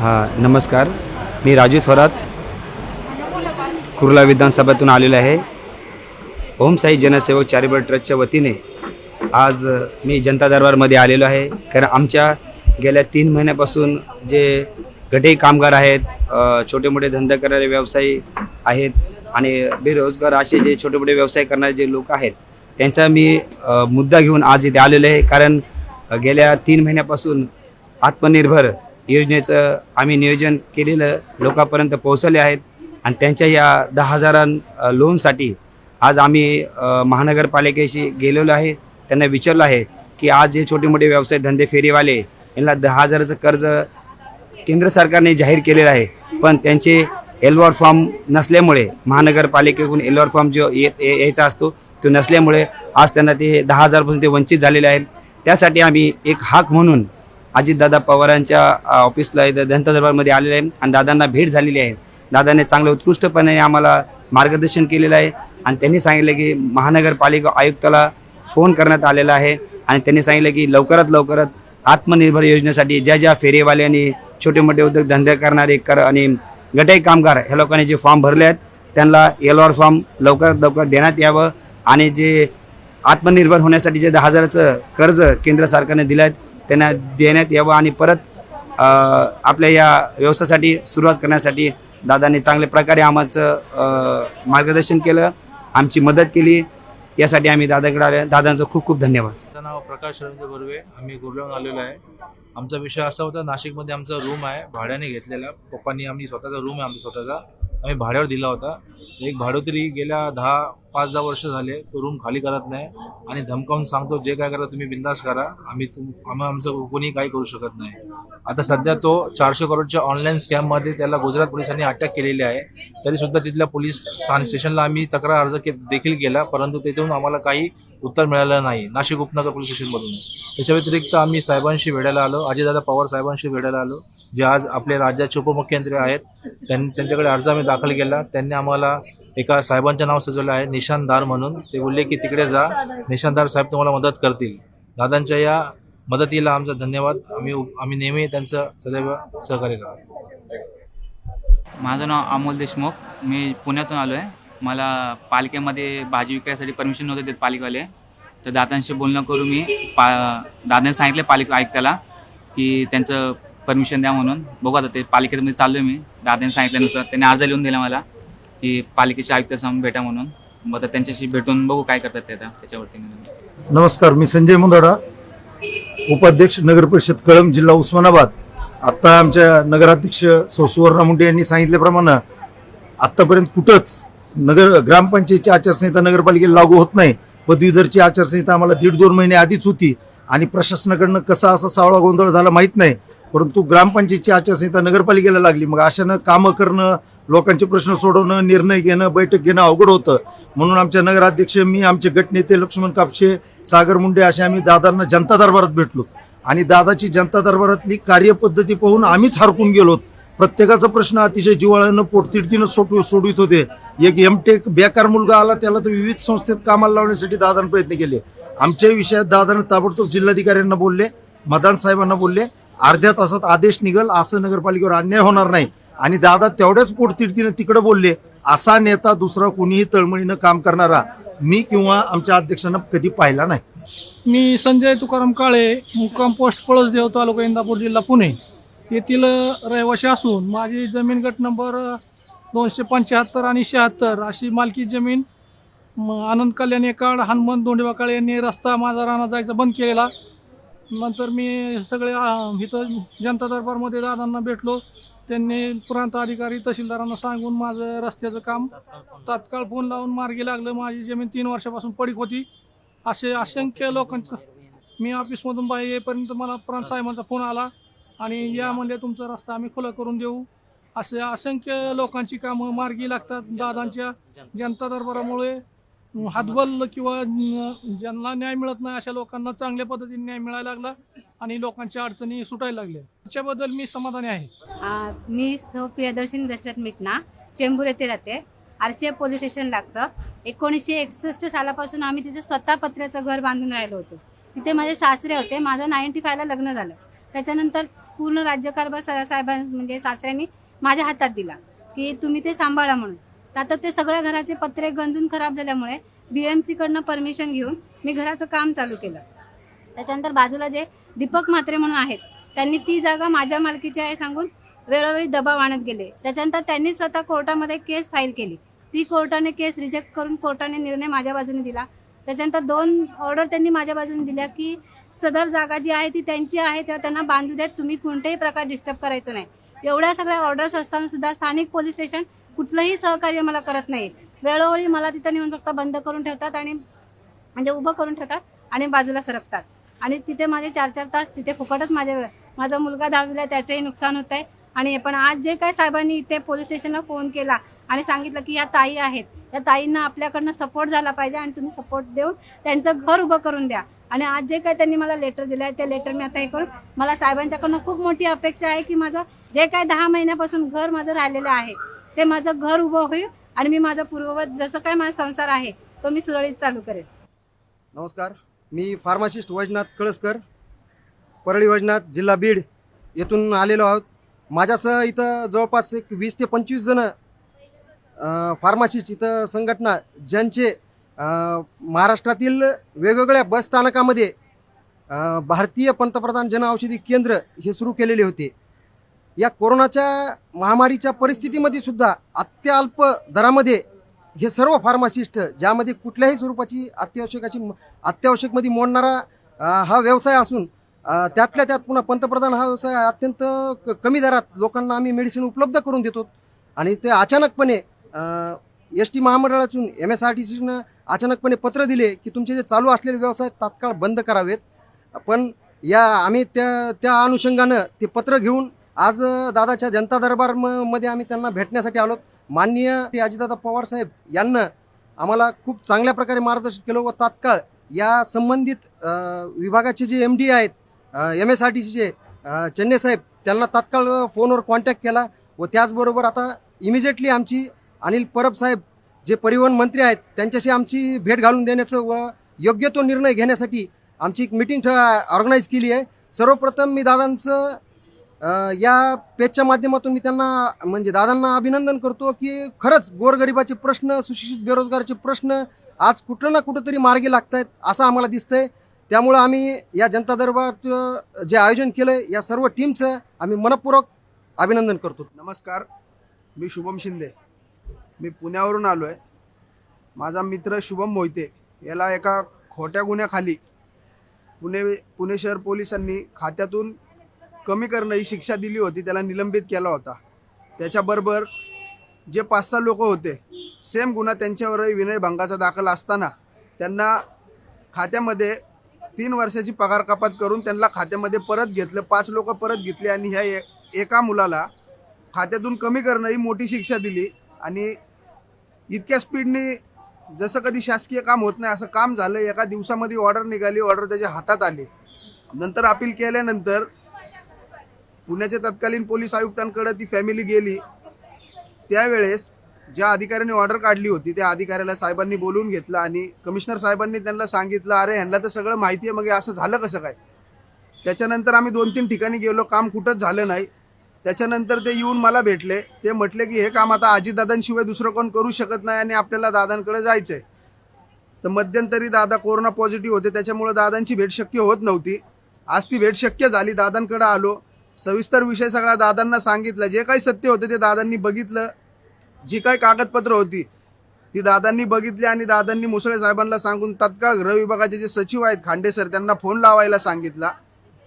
हां नमस्कार. मी राजू थोरात कुर्ला विधानसभेतून आलेलो आहे. ओम साई जनसेवक चॅरिटेबल ट्रस्टच्या वतीने आज मी जनता दरबारमध्ये आलेलो आहे. कारण आमच्या गेल्या तीन महिन्यापासून जे गटे कामगार आहेत छोटे मोठे धंदा करणारे व्यवसायी आहेत आणि बेरोजगार असे जे छोटे मोठे व्यवसाय करणारे जे लोक आहेत त्यांचा मी मुद्दा घेऊन आज इथे आलेलो आहे. कारण गेल्या तीन महिन्यापासून आत्मनिर्भर योजनेचं आम्ही नियोजन केलेलं लोकांपर्यंत पोहोचले आहेत. आणि त्यांच्या या दहा हजारां लोनसाठी आज आम्ही महानगरपालिकेशी गेलेलो आहे. त्यांना विचारलं आहे की आज जे छोटे मोठे व्यवसाय धंदे फेरीवाले यांना दहा हजाराचं कर्ज केंद्र सरकारने जाहीर केलेलं आहे. पण त्यांचे एलवार फॉर्म नसल्यामुळे महानगरपालिकेकडून एलवार फॉर्म जो ये यायचा असतो तो नसल्यामुळे आज त्यांना ते दहा हजारपासून ते वंचित झालेले आहेत. त्यासाठी आम्ही एक हाक म्हणून अजितदादा पवारांच्या ऑफिसला इथं जनता दरबारमध्ये आलेले आहे आणि दादांना भेट झालेली आहे. दादाने चांगलं उत्कृष्टपणे आम्हाला मार्गदर्शन केलेलं आहे आणि त्यांनी सांगितलं की महानगरपालिका आयुक्ताला फोन करण्यात आलेला आहे आणि त्यांनी सांगितलं की लवकरात लवकरात आत्मनिर्भर योजनेसाठी ज्या ज्या फेरीवाल्यांनी छोटे मोठे उद्योग धंदे करणारे कर आणि गटाई कामगार ह्या लोकांनी जे फॉर्म भरले आहेत त्यांना एल आर फॉर्म लवकरात लवकर देण्यात यावं आणि जे आत्मनिर्भर होण्यासाठी जे दहा हजाराचं कर्ज केंद्र सरकारने दिलं आहे त्यांना देण्यात यावं आणि परत आपल्या या व्यवसायासाठी सुरुवात करण्यासाठी दादांनी चांगल्या प्रकारे आम्हाचं मार्गदर्शन केलं आमची मदत केली. यासाठी आम्ही दादाकडे आले दादांचं खूप खूप धन्यवाद. माझं नाव प्रकाश रवींद्र बर्वे. आम्ही गुरगावून आलेलो आहे. आमचा विषय असा होता नाशिकमध्ये आमचा रूम आहे भाड्याने घेतलेला. पप्पांनी आम्ही स्वतःचा रूम आहे आमचा स्वतःचा. आम्ही भाड्यावर दिला होता. एक भाडोतरी गेल्या दहा पाच दहा वर्ष झाले तो रूम खाली करत नाही. आणि धमकावून सांगतो जे काय करा तुम्ही बिंदास करा. आम्ही तुम आम्ही आमचं कोणी काही करू शकत नाही. आता सध्या तो चारशे करोडच्या ऑनलाईन स्कॅममध्ये त्याला गुजरात पोलिसांनी अटक केलेली आहे. तरीसुद्धा तिथल्या पोलीस स्थान स्टेशनला आम्ही तक्रार अर्ज के देखील केला परंतु तिथून आम्हाला काही उत्तर मिळालं नाही. नाशिक उपनगर पोलीस स्टेशनमधून त्याच्या व्यतिरिक्त आम्ही साहेबांशी भेटायला आलो अजयदादा पवार साहेबांशी भेटायला आलो जे आज आपले राज्याचे उपमुख्यमंत्री आहेत. त्यां त्यांच्याकडे अर्ज आम्ही दाखल केला. त्यांनी आम्हाला एका साहेबांचं नाव सजवलं आहे निशानदार म्हणून. ते बोलले की तिकडे जा. निशानदार साहेब तुम्हाला मदत करतील. दादांच्या या मदतीला आमचा धन्यवाद. आम्ही आम्ही नेहमी त्यांचं सदैव सहकार्य करा माझं नाव अमोल देशमुख. मी पुण्यातून आलो आहे मला पालिकेमध्ये भाजी विकायसाठी परमिशन नव्हतं देत पालिकेवाले. तर दादांशी बोलणं करून मी. पा दादांनी सांगितलं पालिका आयुक्ताला की त्यांचं परमिशन द्या म्हणून. बघू आता ते पालिकेमध्ये चाललो मी. दादांनी सांगितल्यानुसार. त्यांनी अर्ज लिहून दिला मला. की पालिकेच्या आयुक्तासमोर भेटा म्हणून. मग आता त्यांच्याशी भेटून बघू काय करतात ते आता त्याच्यावरती नमस्कार मी संजय मुंदडा उपाध्यक्ष नगर परिषद कळंब जिल्हा उस्मानाबाद. आत्ता आमच्या नगराध्यक्ष सौ सुवर्णा मुंडे यांनी सांगितल्याप्रमाणे आत्तापर्यंत कुठंच नगर ग्रामपंचायतीची आचारसंहिता नगरपालिकेला लागू होत नाही. पदवीधरची आचारसंहिता आम्हाला दीड दोन महिने आधीच होती आणि प्रशासनाकडनं कसा असा सावळा गोंधळ झाला माहीत नाही. परंतु ग्रामपंचायतीची आचारसंहिता नगरपालिकेला लागली. मग अशानं कामं करणं लोकांचे प्रश्न सोडवणं निर्णय घेणं बैठक घेणं अवघड होतं. म्हणून आमच्या नगराध्यक्ष मी आमचे गटनेते लक्ष्मण कापशे सागर मुंडे असे आम्ही दादांना जनता दरबारात भेटलो. आणि दादाची जनता दरबारातली कार्यपद्धती पाहून आम्हीच हरकून गेलो. प्रत्येकाचा प्रश्न अतिशय जिवाळ्यानं पोटतिडकीनं सोडू सोडवित होते. एक एमटेक बेकार मुलगा आला त्याला तर विविध संस्थेत कामाला लावण्यासाठी दादानं प्रयत्न केले. आमच्या विषयात दादानं ताबडतोब जिल्हाधिकाऱ्यांना बोलले मदान साहेबांना बोलले अर्ध्या तासात आदेश निघल असं नगरपालिकेवर अन्याय होणार नाही. आणि दादा तेवढ्याच पोटतिडकीनं तिकडे बोलले असा नेता दुसरा कुणीही तळमळीनं काम करणारा मी किंवा आमच्या अध्यक्षांना कधी पाहिला नाही. मी संजय तुकाराम काळे मुक्काम पोस्ट पळसदेव तालुका इंदापूर जिल्हा पुणे येथील रहिवासी असून माझी जमीन गट नंबर दोनशे पंच्याहत्तर आणि शहात्तर अशी मालकी जमीन आनंद कल्याण एकाड हनुमंत दोंडेवा काळे यांनी रस्ता माझा राहणार जायचा बंद केलेला. नंतर मी सगळे आ, इथं जनता दरबारमध्ये दादांना भेटलो. त्यांनी प्रांत अधिकारी तहसीलदारांना सांगून माझं रस्त्याचं काम तात्काळ फोन लावून मार्गी लागलं. माझी जमीन तीन वर्षापासून पडीक होती. असे असंख्य लोकांचं मी ऑफिसमधून बाहेर येईपर्यंत मला प्रांत साहेबांचा फोन आला आणि या म्हणजे तुमचा रस्ता आम्ही खुला करून देऊ. असे असंख्य लोकांची कामं मार्गी लागतात. दादांच्या जनता दरबारामुळे हातबल किंवा ज्यांना न्याय मिळत नाही अशा लोकांना चांगल्या पद्धतीने न्याय मिळायला लागला आणि लोकांच्या अडचणी सुटायला लागल्या. त्याच्याबद्दल मी समाधानी आहे. मी प्रियदर्शनी दशरथ मिटना चेंबूर येथे राहते. R C F police station लागतं. एकोणीसशे एकसष्ट सालापासून आम्ही तिथे स्वतः पत्र्याचं घर बांधून राहिलो होतो. तिथे माझे सासरे होते. माझं नाईन्टी फायला लग्न झालं. त्याच्यानंतर पूर्ण राज्यकारभार साहेबां म्हणजे सासऱ्यांनी माझ्या हातात दिला की तुम्ही ते सांभाळा म्हणून. तर आता ते सगळ्या घराचे पत्रे गंजून खराब झाल्यामुळे बी एम सीकडनं परमिशन घेऊन मी घराचं काम चालू केलं. त्याच्यानंतर बाजूला जे दीपक म्हात्रे म्हणून आहेत त्यांनी ती जागा माझ्या मालकीची आहे सांगून वेळोवेळी दबाव आणत गेले. त्याच्यानंतर त्यांनी स्वतः कोर्टामध्ये केस फाईल केली. ती कोर्टाने केस रिजेक्ट करून कोर्टाने निर्णय माझ्या बाजूने दिला. त्याच्यानंतर दोन ऑर्डर त्यांनी माझ्या बाजूने दिल्या की सदर जागा जी आहे ती त्यांची आहे तेव्हा त्यांना बांधू द्यात तुम्ही कोणत्याही प्रकार डिस्टर्ब करायचं नाही. एवढ्या सगळ्या ऑर्डर्स असताना सुद्धा स्थानिक पोलीस स्टेशन कुठलंही सहकार्य मला करत नाही. वेळोवेळी मला तिथं नेऊन फक्त बंद करून ठेवतात आणि म्हणजे उभं करून ठेवतात आणि बाजूला सरकतात. आणि तिथे माझे चार चार तास तिथे फुकटच माझे माझा मुलगा दहावीला आहे, त्याचंही नुकसान होत आहे आणि पण आज जे काय साहेबांनी इथे पोलीस स्टेशनला फोन केला आणि सांगितलं की या ताई आहेत. या ताईंना आपल्याकडनं सपोर्ट झाला पाहिजे आणि तुम्ही सपोर्ट देऊन त्यांचं घर उभं करून द्या. आणि आज जे काय त्यांनी मला लेटर दिलं आहे ते लेटर मी आता हे करून मला साहेबांच्याकडनं खूप मोठी अपेक्षा आहे की माझं जे काय दहा महिन्यापासून घर माझं राहिलेलं आहे ते माझं घर उभं होईल आणि मी माझा पूर्ववत जसं काय माझा संसार आहे तो मी सुरळीत चालू करेन नमस्कार. मी फार्मासिस्ट वैजनाथ कळसकर परळी वैजनाथ जिल्हा बीड येथून आलेलो आहोत. माझ्यासह इथं जवळपास एक वीस ते पंचवीस जण फार्मासिस्ट इथं संघटना ज्यांचे महाराष्ट्रातील वेगवेगळ्या बस स्थानकामध्ये भारतीय पंतप्रधान जनऔषधी केंद्र हे सुरू केलेले होते. या कोरोनाच्या महामारीच्या परिस्थितीमध्ये सुद्धा अत्यल्प दरामध्ये हे सर्व फार्मासिस्ट ज्यामध्ये कुठल्याही स्वरूपाची अत्यावश्यकाची अत्यावश्यकमध्ये मोडणारा हा व्यवसाय असून त्यातल्या त्यात पुन्हा पंतप्रधान हा व्यवसाय अत्यंत क- कमी दरात लोकांना आम्ही मेडिसिन उपलब्ध करून देतो. आणि ते अचानकपणे एस टी महामंडळातून एम एस आर टी सीनं अचानकपणे पत्र दिले की तुमचे जे चालू असलेले व्यवसाय तात्काळ बंद करावेत. पण या आम्ही त्या त्या अनुषंगानं ते पत्र घेऊन आज दादाच्या जनता दरबारमध्ये आम्ही त्यांना भेटण्यासाठी आलो माननीय अजितदादा पवार साहेब यांना आम्हाला खूप चांगल्या प्रकारे मार्गदर्शन केलं व तात्काळ या संबंधित विभागाचे जे एम डी आहेत एम एस आर टी सीचे चेन्नई साहेब त्यांना तात्काळ फोनवर कॉन्टॅक्ट केला व त्याचबरोबर आता इमिजिएटली आमची अनिल परब साहेब जे परिवहन मंत्री आहेत त्यांच्याशी आमची भेट घालून देण्याचं व योग्य तो निर्णय घेण्यासाठी आमची एक मिटिंग ऑर्गनाईज केली आहे. सर्वप्रथम मी दादांचं अ, या पेजच्या माध्यमातून मी त्यांना म्हणजे दादांना अभिनंदन करतो की खरंच गोरगरिबाचे प्रश्न सुशिक्षित बेरोजगाराचे प्रश्न आज कुठं ना कुठं तरी मार्गी लागत आहेत असं आम्हाला दिसतंय. त्यामुळं आम्ही या जनता दरबारचं जे आयोजन केलं आहे या सर्व टीमचं आम्ही मनपूर्वक अभिनंदन करतो. नमस्कार. मी शुभम शिंदे. मी पुण्यावरून आलो आहे माझा मित्र शुभम मोहिते याला एका खोट्या गुन्ह्याखाली पुणे पुणे शहर पोलिसांनी खात्यातून कमी करणं ही शिक्षा दिली होती त्याला निलंबित केला होता. त्याच्याबरोबर जे पाच सहा लोक होते सेम गुन्हा त्यांच्यावरही विनयभंगाचा दाखल असताना त्यांना खात्यामध्ये तीन वर्षाची पगार कपात करून त्यांना खात्यामध्ये परत घेतलं पाच लोक परत घेतले आणि ह्या ए- एका मुलाला खात्यातून कमी करणं ही मोठी शिक्षा दिली आणि इतक्या स्पीडने जसं कधी शासकीय काम होत नाही असं काम झालं एका दिवसामध्ये ऑर्डर निघाली ऑर्डर त्याच्या हातात आली. नंतर अपील केल्यानंतर पुण्याच्या तत्कालीन पोलीस आयुक्तांकडे ती फॅमिली गेली. त्यावेळेस ज्या अधिकाऱ्यांनी ऑर्डर काढली होती त्या अधिकाऱ्याला साहेबांनी बोलवून घेतलं आणि कमिशनर साहेबांनी त्यांना सांगितलं अरे ह्यांना तर सगळं माहिती आहे मग हे असं झालं कसं काय? त्याच्यानंतर आम्ही दोन तीन ठिकाणी गेलो काम कुठंच झालं नाही. त्याच्यानंतर ते येऊन मला भेटले. ते म्हटले की हे काम आता आजीदादांशिवाय दुसरं कोण करू शकत नाही आणि आपल्याला दादांकडे जायचं आहे तर मध्यंतरी दादा कोरोना पॉझिटिव्ह होते त्याच्यामुळं दादांची भेट शक्य होत नव्हती. आज ती भेट शक्य झाली. दादांकडे आलो. सविस्तर विषय सगळा दादांना सांगितलं. जे काही सत्य होतं ते दादांनी बघितलं. जी काही कागदपत्र होती ती दादांनी बघितली आणि दादांनी मुसळे साहेबांना सांगून तत्काळ गृह विभागाचे जे सचिव आहेत खांडे सर त्यांना फोन लावायला सांगितला.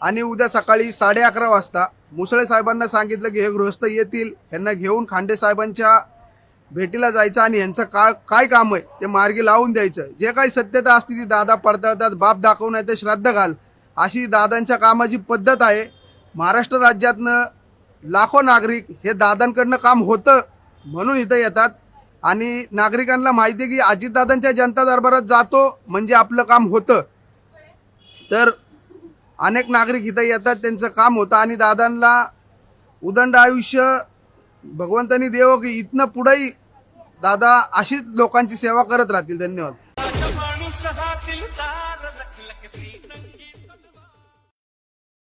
आणि उद्या सकाळी साडे अकरा वाजता मुसळे साहेबांना सांगितलं की हे गृहस्थ येतील यांना घेऊन खांडे साहेबांच्या भेटीला जायचं आणि यांचं का काय काम आहे ते मार्गी लावून द्यायचं. जे काही सत्यता असते ती दादा पडताळतात बाप दाखवून आहे ते श्राद्ध घाल. अशी दादांच्या कामाची पद्धत आहे. महाराष्ट्र राज्यातनं लाखो नागरिक हे दादांकडनं काम होतं म्हणून इथं येतात. आणि नागरिकांना माहिती आहे की अजितदादांच्या जनता दरबारात जातो म्हणजे आपलं काम होतं. तर अनेक नागरिक इथं येतात त्यांचं काम होतं आणि दादांना उदंड आयुष्य भगवंतांनी देव की इथनं पुढेही दादा अशीच लोकांची सेवा करत राहतील. धन्यवाद.